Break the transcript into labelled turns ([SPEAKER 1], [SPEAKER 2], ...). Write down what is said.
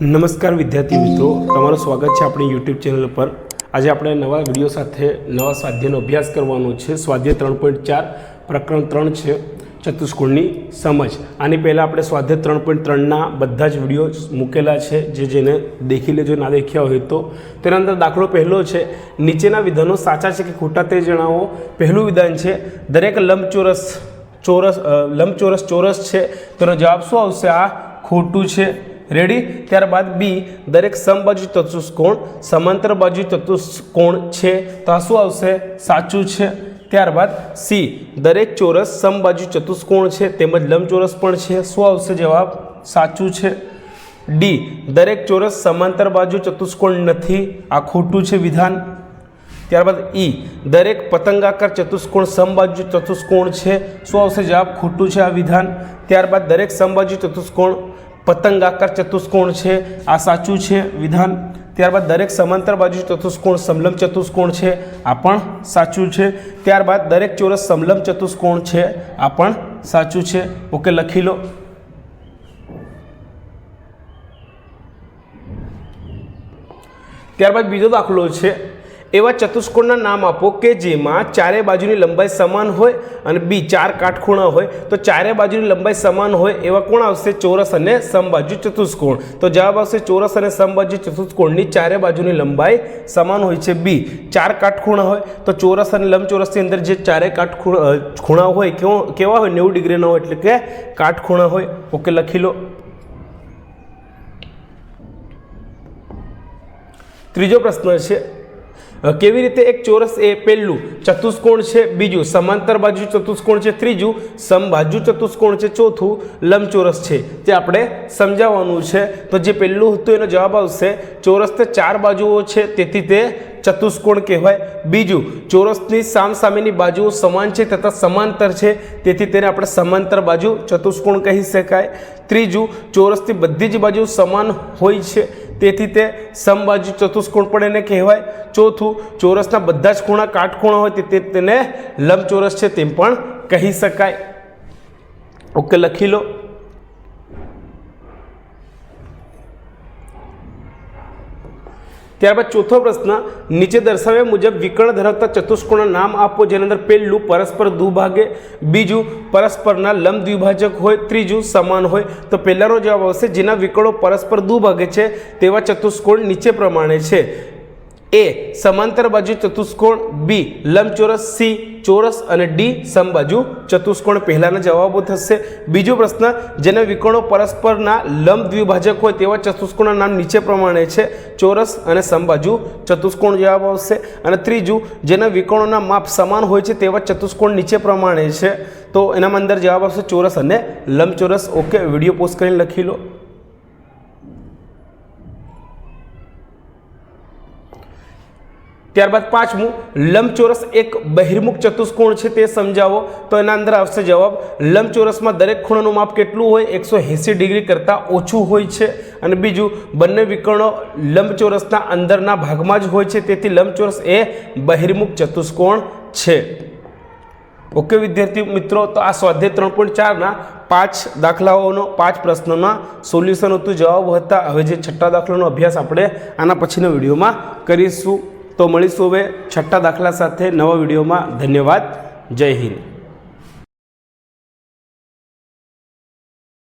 [SPEAKER 1] નમસ્કાર વિદ્યાર્થી મિત્રો, તમારું સ્વાગત છે આપણી યુટ્યુબ ચેનલ પર. આજે આપણે નવા વીડિયો સાથે નવા સ્વાધ્યાયનો અભ્યાસ કરવાનો છે. સ્વાધ્યાય ત્રણ પોઈન્ટ ચાર, પ્રકરણ ત્રણ છે, ચતુષ્કોણની સમજ. આની પહેલાં આપણે સ્વાધ્યાય ત્રણ પોઈન્ટ ત્રણના બધા જ વીડિયો મૂકેલા છે, જે જેને દેખી લેજો, ના દેખ્યા હોય તો. તેના અંદર દાખલો પહેલો છે, નીચેના વિધાનો સાચા છે કે ખોટા તે જણાવો. પહેલું વિધાન છે, દરેક લંબચોરસ ચોરસ લંબચોરસ ચોરસ છે. તેનો જવાબ શું આવશે? આ ખોટું છે. રેડી ત્યારબાદ બી દરેક સમબાજુ ચતુષ્કોણ સમાંતર બાજુ ચતુષ્કોણ છે? તો આ શું આવશે? સાચું છે. ત્યારબાદ સી દરેક ચોરસ સમબાજુ ચતુષ્કોણ છે? તેમજ લંબચોરસ પણ છે. શું આવશે જવાબ? સાચું છે. ડી દરેક ચોરસ સમાંતર બાજુ ચતુષ્કોણ નથી? આ ખોટું છે વિધાન. ત્યારબાદ ઈ દરેક પતંગાકાર ચતુષ્કોણ સમબાજુ ચતુષ્કોણ છે? શું આવશે જવાબ? ખોટું છે આ વિધાન. ત્યારબાદ દરેક સમબાજુ ચતુષ્કોણ પતંગાકાર ચતુષ્કોણ છે, આ સાચું છે વિધાન. ત્યારબાદ દરેક સમાંતર બાજુ ચતુષ્કોણ સમલંબ ચતુષ્કોણ છે, આ પણ સાચું છે. ત્યારબાદ દરેક ચોરસ સમલંબ ચતુષ્કોણ છે, આ પણ સાચું છે. ઓકે, લખી લો. ત્યારબાદ બીજો દાખલો છે. એવા ચતુષ્કોણના નામ આપો કે જેમાં ચારે બાજુની લંબાઈ સમાન હોય અને બી ચાર કાટખૂણા હોય, તો ચારે બાજુની લંબાઈ સમાન હોય એવા કોણ આવશે? ચોરસ અને સમબાજુ ચતુષ્કોણ. તો જવાબ આવશે ચોરસ અને સમબાજુ ચતુષ્કોણની ચારે બાજુની લંબાઈ સમાન હોય છે બી. ચાર કાટખૂણા હોય, તો ચોરસ અને લંબચોરસની અંદર જે ચારે કાટખૂણ ખૂણા હોય, કેવો હોય? નેવું ડિગ્રીના હોય એટલે કે કાટખૂણા હોય. ઓકે, લખી લો. ત્રીજો પ્રશ્ન છે કેવી રીતે એક ચોરસ એ પહેલું ચતુષ્કોણ છે બીજું. સમાંતર બાજુ ચતુષ્કોણ છે ત્રીજું. સમબાજુ ચતુષ્કોણ છે ચોથું. લંબચોરસ છે. તે આપણે સમજાવવાનું છે. તો જે પહેલું હતું એનો જવાબ આવશે, ચોરસ તે ચાર બાજુઓ છે, તેથી તે ચતુષ્કોણ કહેવાય. બીજું, ચોરસની સામસામેની બાજુઓ સમાન છે તથા સમાંતર છે, તેથી તેને આપણે સમાંતર બાજુ ચતુષ્કોણ કહી શકાય. ત્રીજું, ચોરસની બધી જ બાજુ સમાન હોય છે તેથી તે સમબાજુ ચતુષ્કોણ પણ એને કહેવાય. ચોથું, ચોરસના બધા જ ખૂણા કાટખૂણા હોય તેથી તેને લંબચોરસ છે તેમ પણ કહી શકાય. ઓકે, લખી લો. ત્યારબાદ ચોથો પ્રશ્ન, નીચે દર્શાવ્યા મુજબ વિકર્ણ ધરાવતા ચતુષ્કોણના નામ આપો, જેની અંદર પહેલું પરસ્પર દુભાગે, બીજું પરસ્પરના લંબ દ્વિભાજક હોય, ત્રીજું સમાન હોય. તો પહેલાનો જવાબ આવશે, જેના વિકર્ણો પરસ્પર દુભાગે છે, તેવા ચતુષ્કોણ નીચે પ્રમાણે છે. એ સમાંતર બાજુ ચતુષ્કોણ બી લંબચોરસ સી ચોરસ અને ડી સમબાજુ ચતુષ્કોણ. પહેલાના જવાબો થશે. બીજો પ્રશ્ન, જેના વિકર્ણો પરસ્પરના લંબ દ્વિભાજક હોય તેવા ચતુષ્કોણના નામ નીચે પ્રમાણે છે, ચોરસ અને સમબાજુ ચતુષ્કોણ જવાબ આવશે. અને ત્રીજું, જેના વિકર્ણોના માપ સમાન હોય છે તેવા ચતુષ્કોણ નીચે પ્રમાણે છે. તો એનામાં અંદર જવાબ આવશે ચોરસ અને લંબચોરસ. ઓકે, વીડિયો પોસ્ટ કરીને લખી લો. ત્યારબાદ પાંચમું, લંબચોરસ એક બહિર્મુખ ચતુષ્કોણ છે તે સમજાવો. તો એના અંદર આવશે જવાબ, લંબચોરસમાં દરેક ખૂણાનું માપ કેટલું હોય? એકસો એંસી ડિગ્રી કરતાં ઓછું હોય છે. અને બીજું, બંને વિકર્ણો લંબચોરસના અંદરના ભાગમાં જ હોય છે. તેથી લંબચોરસ એ બહિર્મુખ ચતુષ્કોણ છે. ઓકે વિદ્યાર્થી મિત્રો, તો આ સ્વાધ્યાય ત્રણ પોઈન્ટ ચારના પાંચ દાખલાઓનો, પાંચ પ્રશ્નોના સોલ્યુશન હતું. જવાબ હતા. હવે જે છઠ્ઠા દાખલાનો અભ્યાસ આપણે આના પછીના વિડીયોમાં કરીશું. તો મળીશું હવે છઠ્ઠા દાખલા સાથે નવા વિડીયોમાં. ધન્યવાદ. જય હિન્દ.